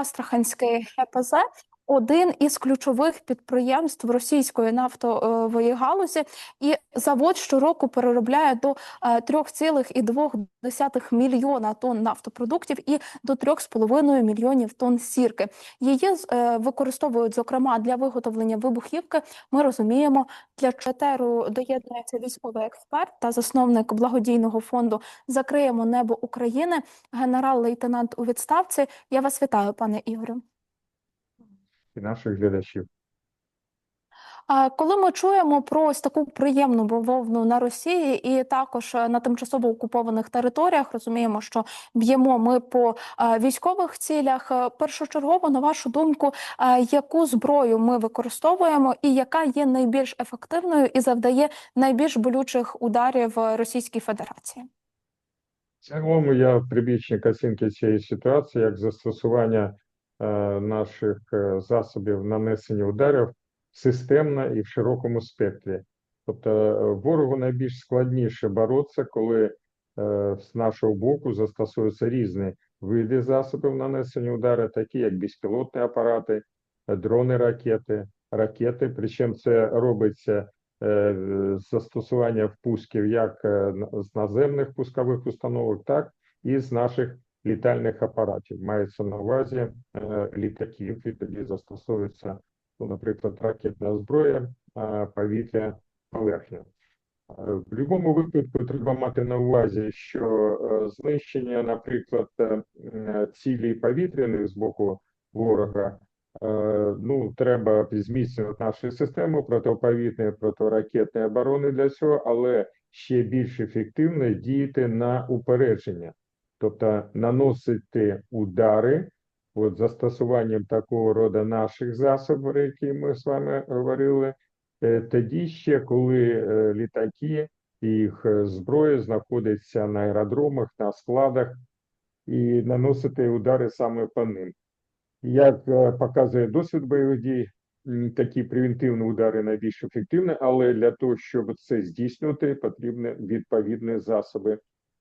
Астраханський ГПЗ один із ключових підприємств російської нафтової галузі, і завод щороку переробляє до е, 3,2 мільйона тонн нафтопродуктів і до 3,5 мільйонів тонн сірки. Її е, використовують зокрема для виготовлення вибухівки. Ми розуміємо, для чатеру доєднується військовий експерт та засновник благодійного фонду Закриємо небо України, генерал-лейтенант у відставці. Я вас вітаю, пане Ігорю. І наших глядачів. А коли ми чуємо про ось таку приємну бавовну на Росії і також е, на тимчасово окупованих територіях, розуміємо, що б'ємо ми по е, військових цілях. Е, Першочергово, на вашу думку, яку зброю ми використовуємо, і яка є найбільш ефективною і завдає найбільш болючих ударів Російській Федерації? В цілому я прибічник оцінки цієї ситуації як застосування наших е, засобів нанесення ударів системно і в широкому спектрі. Тобто е, ворогу найбільш складніше боротися, коли е, з нашого боку застосуються різні види засобів нанесення удару, такі як безпілотні апарати, е, дрони, ракети, ракети. Причому це робиться е, застосування впусків як е, з наземних пускових установок, так і з наших літальних апаратів. Мається на увазі е, літаків, і тоді застосовується, ну, наприклад, ракетна зброя, повітря поверхня. Е, В будь-якому випадку треба мати на увазі, що е, знищення, наприклад, е, цілей повітряних з боку ворога, е, ну, треба зміцнювати нашу систему протиповітряної, протиракетної оборони для цього, але ще більш ефективно діяти на упередження, тобто наносити удари от застосуванням такого роду наших засобів, про які ми з вами говорили, Е, тоді ще, коли е, літаки їх е, зброя знаходяться на аеродромах, на складах, і наносити удари саме по ним. Як показує досвід бойових дій, такі превентивні удари найбільш ефективні, але для того, щоб це здійснювати, потрібні відповідні засоби.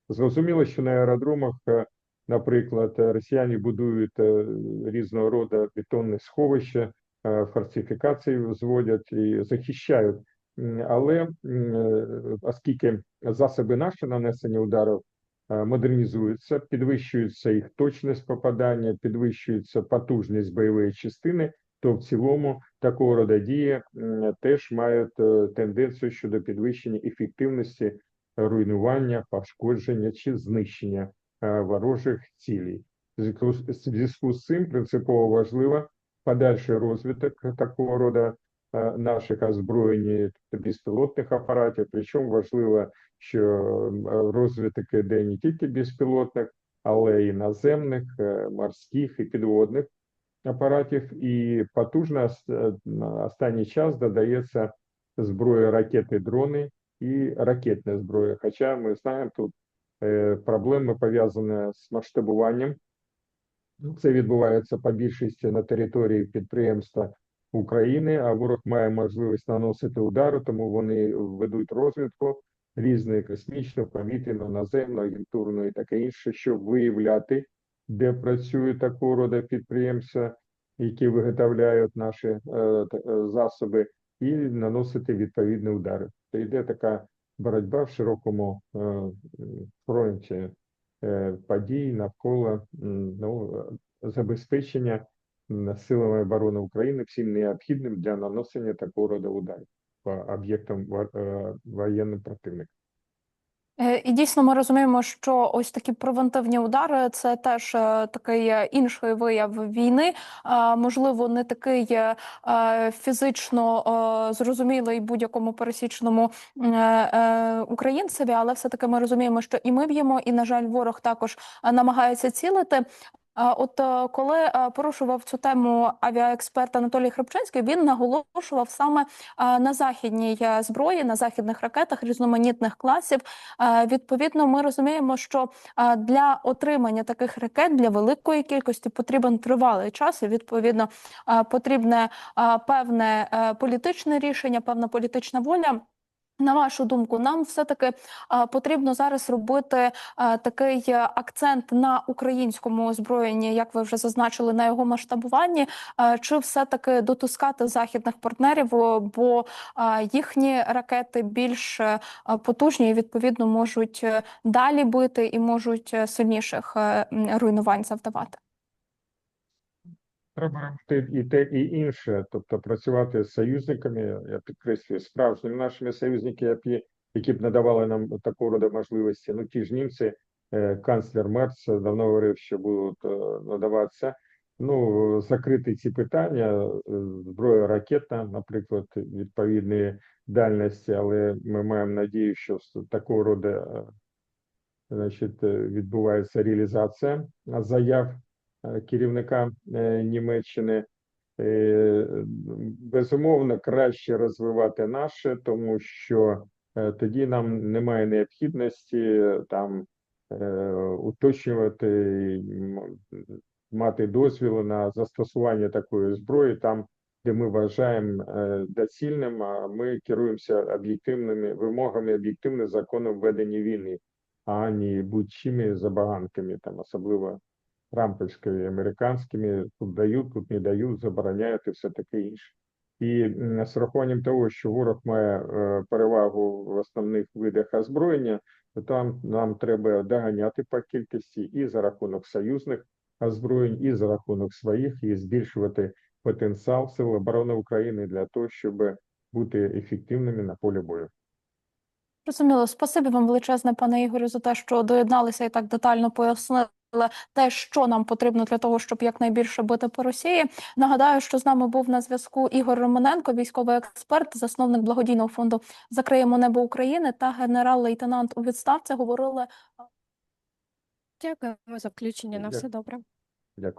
Зрозуміло, що на аеродромах, е, наприклад, е, росіяни будують е, різного роду бетонні сховища, е, фортифікації зводять і захищають. Але оскільки засоби наші нанесення ударів модернізуються, підвищується їх точність попадання, підвищується потужність бойової частини, то в цілому такого роду дії теж мають тенденцію щодо підвищення ефективності руйнування, пошкодження чи знищення е, ворожих цілей. Зв'язку з- цим принципово важливо подальший розвиток такого роду е, наших озброєнь безпілотних апаратів. Причому важливо, що розвиток іде не тільки безпілотних, але й наземних, е, морських і підводних апаратів. І потужно останній час додається зброя ракети, дрони і ракетна зброя. Хоча ми знаємо, тут е, проблеми пов'язані з масштабуванням. Ну, Це відбувається по більшості на території підприємства України, а ворог має можливість наносити удари, тому вони ведуть розвідку різної космічну, повітряну, наземну, агентурну і таке інше, щоб виявляти, де працюють такого роду підприємства, які виготовляють наші е, е, засоби, і наносити відповідні удари. То йде така боротьба в широкому е, фронті е, подій навколо ну, забезпечення силами оборони України всім необхідним для наносення такого роду ударів по об'єктам е, воєнним противника. Е, І дійсно ми розуміємо, що ось такі превентивні удари це теж е, такий е, інший вияв війни. Можливо, не такий фізично зрозумілий будь-якому пересічному українцеві, але все-таки ми розуміємо, що і ми б'ємо, і на жаль, ворог також намагається цілити. От е, коли е, порушував цю тему авіаексперт Анатолій Храпчинський, він наголошував саме е, на західній зброї, на західних ракетах різноманітних класів. Відповідно, ми розуміємо, що для отримання таких ракет для великої кількості потрібен тривалий час. І відповідно потрібне певне політичне рішення, певна політична воля. На вашу думку, нам все-таки е, потрібно зараз робити такий акцент на українському озброєнні, як ви вже зазначили, на його масштабуванні, чи все-таки дотискати західних партнерів, бо їхні ракети більш е, потужні і відповідно можуть е, далі бити і можуть е, сильніших руйнувань завдавати. Треба робити і те, і інше, тобто працювати з союзниками, я підкреслюю, справжніми нашими союзниками, які, б надавали нам такого роду можливості. Ну, ті ж німці, е, канцлер Мерц давно говорив, що будуть е, надаватися. Ну, закрити ці питання, е, зброя ракетна, наприклад, відповідної дальності, але ми маємо надію, що такого роду значить, відбувається реалізація заяв керівника е, Німеччини. Е, Безумовно, краще розвивати наше, тому що е, тоді нам немає необхідності е, там е, уточнювати, мати дозвіл на застосування такої зброї там, де ми вважаємо е, доцільним, а ми керуємося об'єктивними вимогами, об'єктивним законом ведення війни, а не будь-чими забаганками, там особливо рампельськими американськими, тут дають, тут не дають, забороняють і все таке інше. І з рахуванням того, що ворог має е, перевагу в основних видах озброєння, то там нам треба доганяти по кількості і за рахунок союзних озброєнь, і за рахунок своїх, і збільшувати потенціал Сил оборони України для того, щоб бути ефективними на полі бою. Розуміло, спасибі вам величезне, пане Ігорю, за те, що доєдналися і так детально пояснили те, що нам потрібно для того, щоб якнайбільше бити по Росії. Нагадаю, що з нами був на зв'язку Ігор Романенко, військовий експерт, засновник благодійного фонду Закриємо небо України та генерал-лейтенант у відставці. Говорили Дякуємо за включення. На все добре.